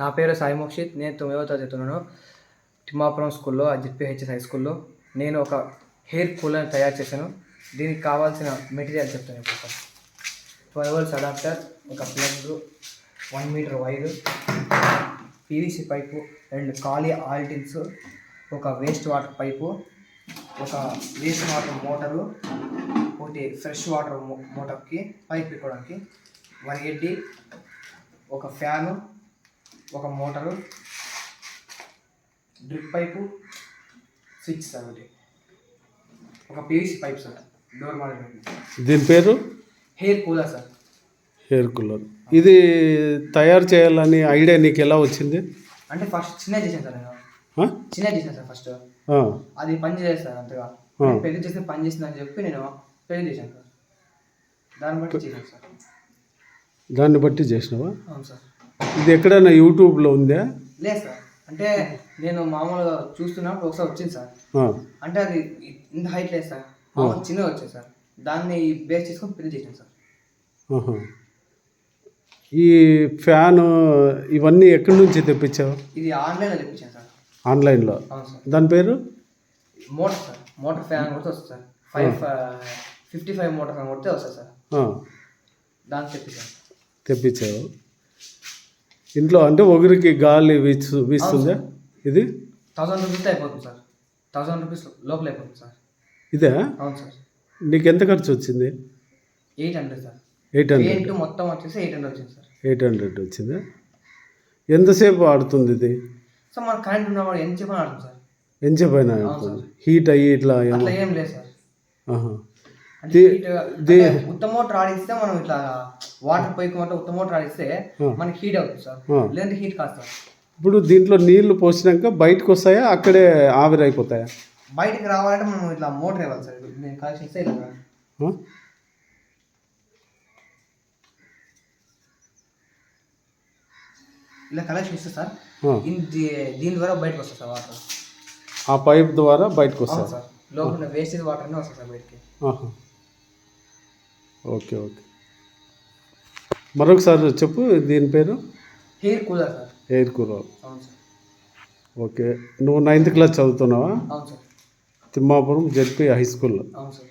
నా పేరు సాయి మోక్షిత్. నేను తొమ్మిదవ తరగతి చదువుతున్నాను తిమ్మాపురం స్కూల్లో జిపిహెచ్ఎస్ హై స్కూల్లో నేను ఒక హెయిర్ కూలర్ తయారు చేశాను. దీనికి కావాల్సిన మెటీరియల్ చెప్తాను ఇప్పుడు ట్వెల్వ్ వోల్స్ అడాప్టర్ ఒక plug one meter wire PVC pipe రెండు ఖాళీ ఆల్టిన్స్ ఒక వేస్ట్ వాటర్ పైపు ఒక వేస్ట్ వాటర్ మోటారు ఒకటి ఫ్రెష్ వాటర్ మోటార్కి పైప్ పెట్టుకోవడానికి వన్ ఎడ్డి ఒక ఫ్యాను ఒక motor drip pipe switch sir ఒకటి. ఒక PVC pipe sir. Door model దీని పేరు? Hair cooler sir. Hair cooler. ఇది తయారు చేయాలని ఐడియా నీకు ఎలా వచ్చింది? అంటే ఫస్ట్ చిన్న చేశాను సార్ నేను? చిన్న చేశాను సార్ ఫస్ట్. అది పని చేయలేదు సార్ అంతగా. పెళ్ళి చేస్తే పని చేసిందని చెప్పి నేను పెళ్ళి చేశాను సార్. దాన్ని బట్టి చేశాను సార్. దాన్ని బట్టి చేసినావా? అవును సార్. ఇది ఎక్కడైనా యూట్యూబ్లో ఉందా? లేదు సార్. అంటే నేను మామూలుగా చూస్తున్నప్పుడు ఒకసారి వచ్చింది సార్. అంటే అది ఇంత హైట్ లేదు సార్. మామూలు చిన్నగా వచ్చింది సార్. దాన్ని బేస్ చేసుకొని పెళ్ళి చేశాను సార్. ఈ ఫ్యాన్ ఇవన్నీ ఎక్కడి నుంచి తెప్పించావు? ఇది ఆన్లైన్లో తెప్పించాను సార్. ఆన్లైన్లో. దాని పేరు? Motor sir. మోటార్ ఫ్యాన్ కొడితే వస్తుంది sir. Five fifty five motor fan కొడితే వస్తుంది సార్. దాన్ని తెప్పించాను తెప్పించావు. ఇంట్లో అంటే ఒకరికి గాలి వీచు వీస్తుందా? ఇది? థౌసండ్ రూపీస్తో అయిపోతుంది సార్. థౌసండ్ రూపీస్ లోపల అయిపోతుంది సార్. ఇదే? అవును సార్. నీకు ఎంత ఖర్చు వచ్చింది? Eight hundred sir. Eight hundred. మొత్తం వచ్చేసి ఎయిట్ హండ్రెడ్ వచ్చింది సార్. ఎయిట్ హండ్రెడ్ వచ్చిందా? ఎంతసేపు ఆడుతుంది ఇది? సో మన కరెంట్ ఉన్నవాడు ఎంత చెప్పని ఆడుతుంది సార్. ఎంతసేపు అయినా హీట్ అయ్యి ఇట్లా ఏం లేదు సార్. ఆహా. అంటే ది- heat, ది- అంటే ఉత్తమ మోటార్ ఆడిస్తే మనం ఇట్లా వాటర్ పైకి మాట ఉత్తమ మోటార్ ఆడిస్తే మనకి హీట్ అవుతుంది సార్. లేదంటే హీట్ కాదు ఇప్పుడు దీంట్లో నీళ్ళు పోసినాక బయటకు వస్తాయా? అక్కడే ఆవిరి అయిపోతాయా? బయటికి రావాలంటే మనం ఇట్లా మోటార్ ఇవ్వాలి సార్. నేను కనెక్షన్ ఇస్తే ఇలా కనెక్షన్ ఇస్తే సార్. దీని ద్వారా బయటకు వస్తుంది సార్ వాటర్. ఆ పైప్ ద్వారా బయటకు వస్తాయి? సార్. లోపల వేస్టేజ్ వాటర్ వస్తుంది సార్ బయటికి. Okay okay. మరొకసారి చెప్పు దీని పేరు? Hair cooler sir. Air cooler. అవును సార్. ఓకే. నువ్వు నైన్త్ క్లాస్ చదువుతున్నావా? అవును sir. Thimmapuram ZP high school. అవును సార్.